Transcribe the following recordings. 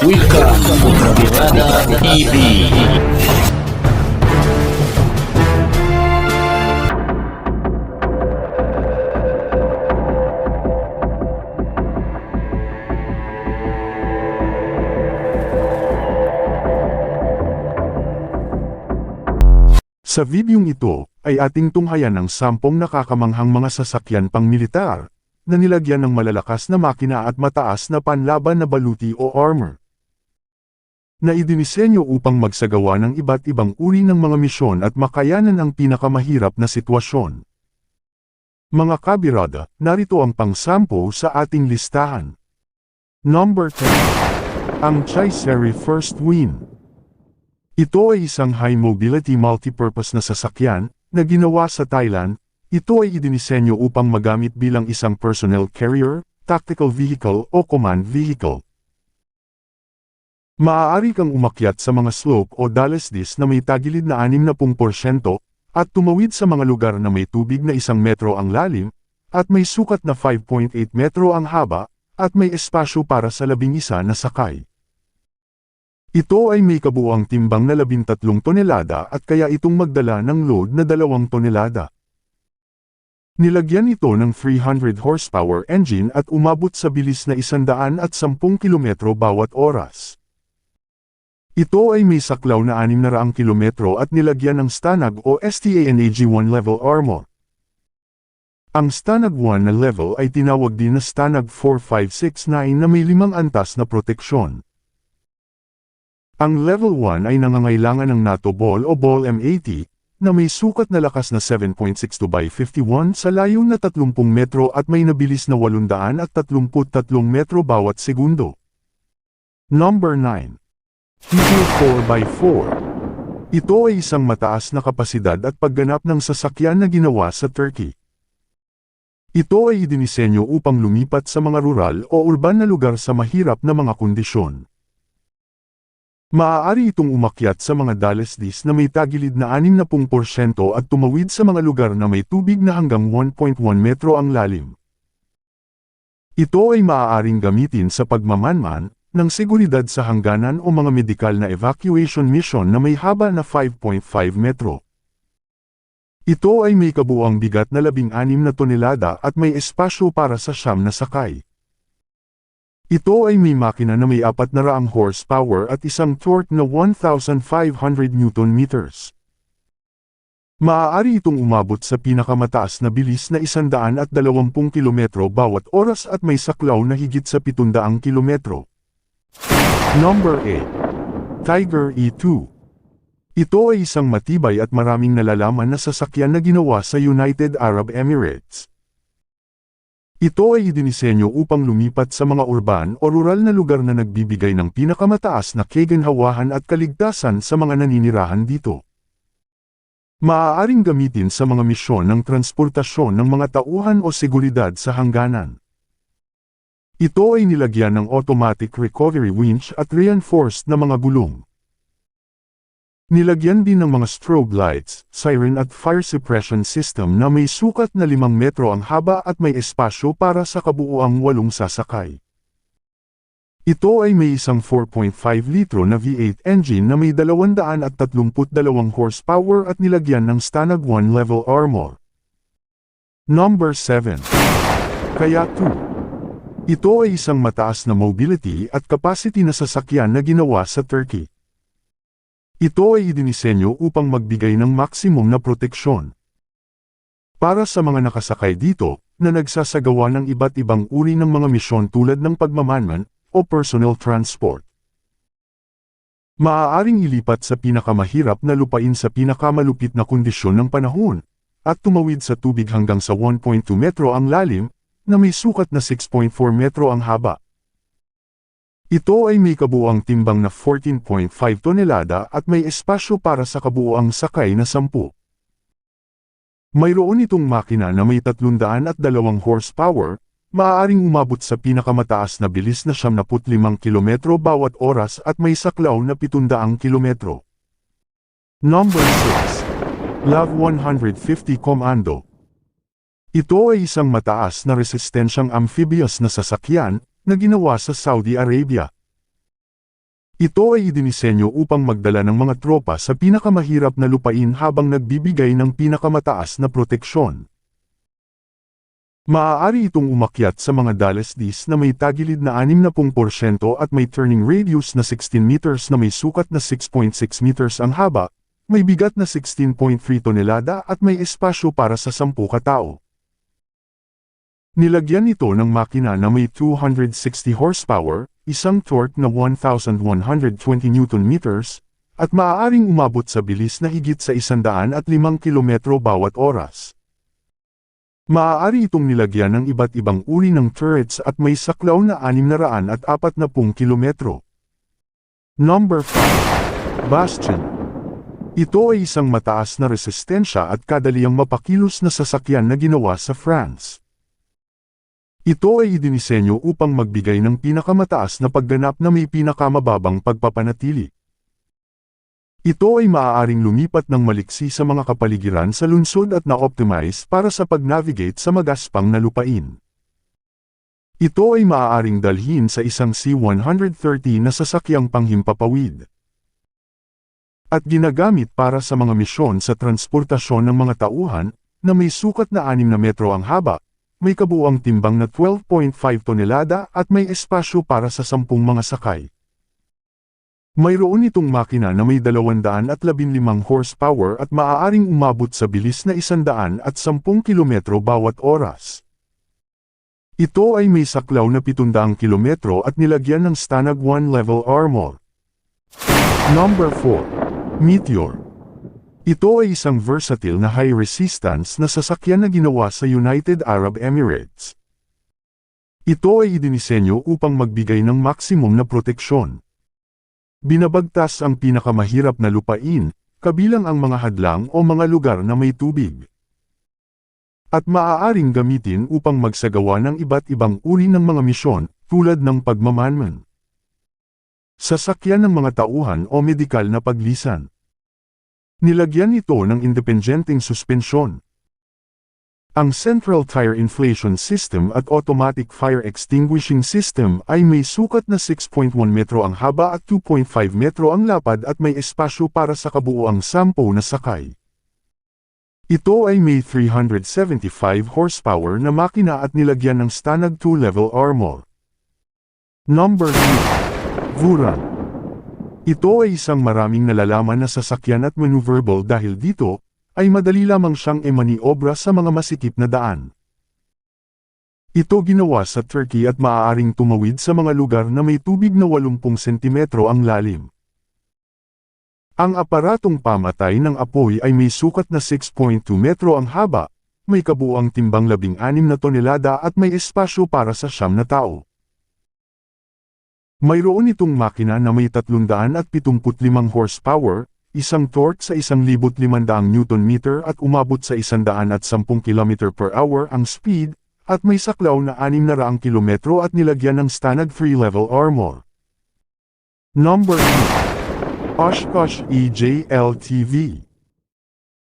To Kabirada TV. Sa videong ito, ay ating tunghayan ang sampung nakakamanghang mga sasakyan pang militar, na nilagyan ng malalakas na makina at mataas na panlaban na baluti o armor. Na idinisenyo upang magsagawa ng iba't ibang uri ng mga misyon at makayanan ang pinakamahirap na sitwasyon. Mga kabirada, narito ang pang-sampo sa ating listahan. Number 10. Ang Chaiseri First Win. Ito ay isang high-mobility multipurpose na sasakyan, na ginawa sa Thailand, ito ay idinisenyo upang magamit bilang isang personnel carrier, tactical vehicle o command vehicle. Maaari kang umakyat sa mga slope o dalesdis na may tagilid na 60% at tumawid sa mga lugar na may tubig na isang metro ang lalim, at may sukat na 5.8 metro ang haba, at may espasyo para sa labing isa na sakay. Ito ay may kabuang timbang na 13 tonelada at kaya itong magdala ng load na 2 tonelada. Nilagyan ito ng 300 horsepower engine at umabot sa bilis na 110 kilometro bawat oras. Ito ay may saklaw na 600 kilometro at nilagyan ng Stanag o STANAG-1 level armor. Ang Stanag 1 na level ay tinawag din na Stanag 4569 na may limang antas na proteksyon. Ang level 1 ay nangangailangan ng NATO ball o ball M80, na may sukat na lakas na 7.62 by 51 sa layo na 30 metro at may nabilis na 833 metro bawat segundo. Number 9. Hito 4x4. Ito ay isang mataas na kapasidad at pagganap ng sasakyan na ginawa sa Turkey. Ito ay idinisenyo upang lumipat sa mga rural o urban na lugar sa mahirap na mga kondisyon. Maaari itong umakyat sa mga dalesdis na may tagilid na 60% at tumawid sa mga lugar na may tubig na hanggang 1.1 metro ang lalim. Ito ay maaaring gamitin sa pagmamanman, ng seguridad sa hangganan o mga medikal na evacuation mission na may haba na 5.5 metro. Ito ay may kabuang bigat na 16 na tonelada at may espasyo para sa siyam na sakay. Ito ay may makina na may 400 horsepower at isang torque na 1,500 Newton meters. Maaari itong umabot sa pinakamataas na bilis na 120 km bawat oras at may saklaw na higit sa 700 km. Number 8. Tiger E2. Ito ay isang matibay at maraming nalalaman na sasakyan na ginawa sa United Arab Emirates. Ito ay idinisenyo upang lumipat sa mga urban o rural na lugar na nagbibigay ng pinakamataas na kaganhawahan at kaligtasan sa mga naninirahan dito. Maaaring gamitin sa mga misyon ng transportasyon ng mga tauhan o seguridad sa hangganan. Ito ay nilagyan ng automatic recovery winch at reinforced na mga gulong. Nilagyan din ng mga strobe lights, siren at fire suppression system na may sukat na 5 metro ang haba at may espasyo para sa kabuuang walong sasakay. Ito ay may isang 4.5 litro na V8 engine na may 232 horsepower at nilagyan ng Stanag 1 level armor. Number 7. Kaya 2. Ito ay isang mataas na mobility at capacity na sasakyan na ginawa sa Turkey. Ito ay idinisenyo upang magbigay ng maksimum na proteksyon. Para sa mga nakasakay dito, na nagsasagawa ng iba't ibang uri ng mga misyon tulad ng pagmamanman o personal transport. Maaaring ilipat sa pinakamahirap na lupain sa pinakamalupit na kondisyon ng panahon, at tumawid sa tubig hanggang sa 1.2 metro ang lalim, na may sukat na 6.4 metro ang haba. Ito ay may kabuang timbang na 14.5 tonelada at may espasyo para sa kabuuang sakay na 10. Mayroon itong makina na may 302 horsepower, maaaring umabot sa pinakamataas na bilis na 75 km bawat oras at may saklaw na 700 km. Number 6. LAV 150 Commando Ito ay isang mataas na resistensyang amphibious na sasakyan, na ginawa sa Saudi Arabia. Ito ay idinisenyo upang magdala ng mga tropa sa pinakamahirap na lupain habang nagbibigay ng pinakamataas na proteksyon. Maaari itong umakyat sa mga Dallas Ds na may tagilid na 60% at may turning radius na 16 meters na may sukat na 6.6 meters ang haba, may bigat na 16.3 tonelada at may espasyo para sa 10 katao. Nilagyan ito ng makina na may 260 horsepower, isang torque na 1,120 Newton meters, at maaaring umabot sa bilis na higit sa 105 kilometro bawat oras. Maaari itong nilagyan ng iba't ibang uri ng turrets at may saklaw na 640 kilometro. Number 5. Bastion. Ito ay isang mataas na resistensya at kadaliang mapakilos na sasakyan na ginawa sa France. Ito ay idinisenyo upang magbigay ng pinakamataas na pagganap na may pinakamababang pagpapanatili. Ito ay maaaring lumipat ng maliksi sa mga kapaligiran sa lungsod at na-optimize para sa pag-navigate sa magaspang na lupain. Ito ay maaaring dalhin sa isang C-130 na sasakyang panghimpapawid. At ginagamit para sa mga misyon sa transportasyon ng mga tauhan, na may sukat na 6 na metro ang haba, may kabuuang timbang na 12.5 tonelada at may espasyo para sa 10 mga sakay. Mayroon itong makina na may 215 horsepower at maaaring umabot sa bilis na 110 at 10 kilometro bawat oras. Ito ay may saklaw na 700 kilometro at nilagyan ng Stanag 1 level armor. Number 4. Meteor. Ito ay isang versatile na high resistance na sasakyan na ginawa sa United Arab Emirates. Ito ay idinisenyo upang magbigay ng maksimum na proteksyon. Binabagtas ang pinakamahirap na lupain, kabilang ang mga hadlang o mga lugar na may tubig. At maaaring gamitin upang magsagawa ng iba't ibang uri ng mga misyon, tulad ng pagmamanman. Sasakyan ng mga tauhan o medikal na paglisan. Nilagyan ito ng independenteng suspensyon. Ang Central Tire Inflation System at Automatic Fire Extinguishing System ay may sukat na 6.1 metro ang haba at 2.5 metro ang lapad at may espasyo para sa kabuuang 10 na sakay. Ito ay may 375 horsepower na makina at nilagyan ng Stanag 2 level armor. Number 2. Vuran. Ito ay isang maraming nalalaman na sasakyan at maneuverable dahil dito, ay madali lamang siyang emaniobra sa mga masikip na daan. Ito ginawa sa Turkey at maaaring tumawid sa mga lugar na may tubig na 80 cm ang lalim. Ang aparatong pamatay ng apoy ay may sukat na 6.2 metro ang haba, may kabuang timbang 16 na tonelada at may espasyo para sa siyam na tao. Mayroon itong makina na may 375 horsepower, isang torque sa 1,500 Nm at umabot sa 110 km per hour ang speed, at may saklaw na 600 km at nilagyan ng Stanag 3-level armor. Number 2. Oshkosh EJLTV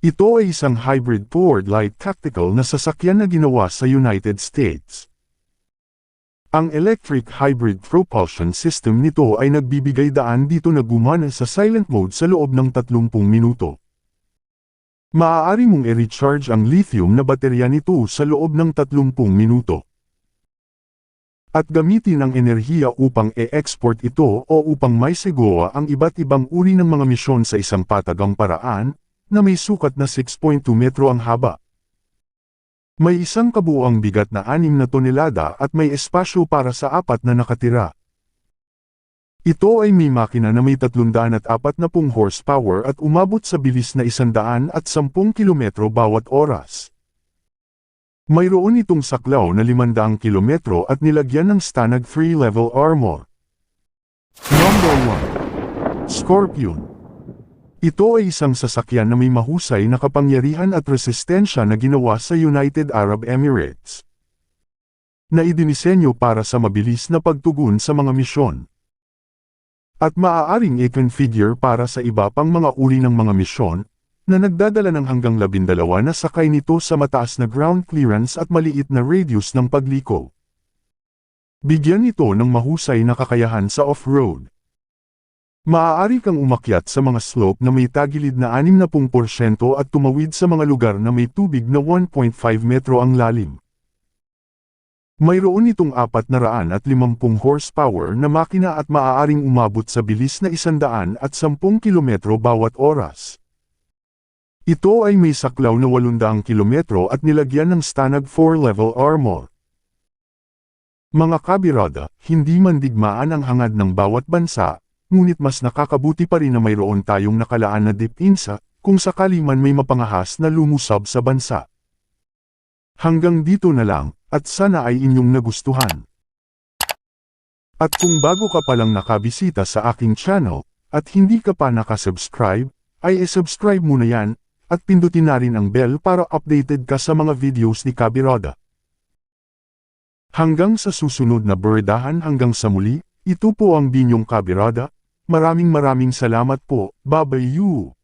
Ito ay isang hybrid powered light tactical na sasakyan na ginawa sa United States. Ang electric hybrid propulsion system nito ay nagbibigay daan dito na gumana sa silent mode sa loob ng 30 minuto. Maaari mong i-recharge ang lithium na baterya nito sa loob ng 30 minuto. At gamitin ang enerhiya upang e-export ito o upang may segoa ang iba't ibang uri ng mga misyon sa isang patagang paraan, na may sukat na 6.2 metro ang haba. May isang kabuuang bigat na 6 na tonelada at may espasyo para sa apat na nakatira. Ito ay may makina na may 340 horsepower at umabot sa bilis na 110 kilometro bawat oras. Mayroon itong saklaw na 500 kilometro at nilagyan ng Stanag 3-level armor. Number 1. Scorpion ito ay isang sasakyan na may mahusay na kapangyarihan at resistensya na ginawa sa United Arab Emirates. Na idinisenyo para sa mabilis na pagtugon sa mga misyon. At maaaring i-configure para sa iba pang mga uri ng mga misyon, na nagdadala ng hanggang labindalawa na sakay nito sa mataas na ground clearance at maliit na radius ng pagliko. Bigyan ito ng mahusay na kakayahan sa off-road. Maaari kang umakyat sa mga slope na may tagilid na 60% at tumawid sa mga lugar na may tubig na 1.5 metro ang lalim. Mayroon itong 450 horsepower na makina at maaaring umabot sa bilis na 110 at 10 kilometro bawat oras. Ito ay may saklaw na 800 kilometro at nilagyan ng Stanag 4-level armor. Mga kabirada, hindi man digmaan ang hangad ng bawat bansa, ngunit mas nakakabuti pa rin na mayroon tayong nakalaan na dipinsa, kung sakali man may mapangahas na lumusab sa bansa. Hanggang dito na lang, at sana ay inyong nagustuhan. At kung bago ka palang nakabisita sa aking channel, at hindi ka pa nakasubscribe, ay isubscribe mo na yan, at pindutin na rin ang bell para updated ka sa mga videos ni Kabiroda. Hanggang sa susunod na berdahan hanggang sa muli, ito po ang Binyong Kabirada, maraming maraming salamat po, babayu!